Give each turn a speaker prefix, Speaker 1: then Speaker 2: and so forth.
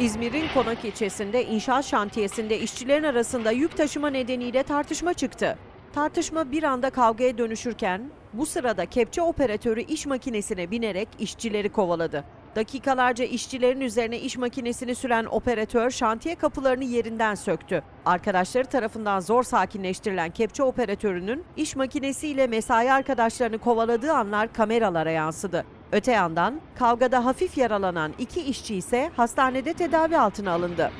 Speaker 1: İzmir'in Konak ilçesinde inşaat şantiyesinde işçilerin arasında yük taşıma nedeniyle tartışma çıktı. Tartışma bir anda kavgaya dönüşürken bu sırada kepçe operatörü iş makinesine binerek işçileri kovaladı. Dakikalarca işçilerin üzerine iş makinesini süren operatör şantiye kapılarını yerinden söktü. Arkadaşları tarafından zor sakinleştirilen kepçe operatörünün iş makinesiyle mesai arkadaşlarını kovaladığı anlar kameralara yansıdı. Öte yandan kavgada hafif yaralanan iki işçi ise hastanede tedavi altına alındı.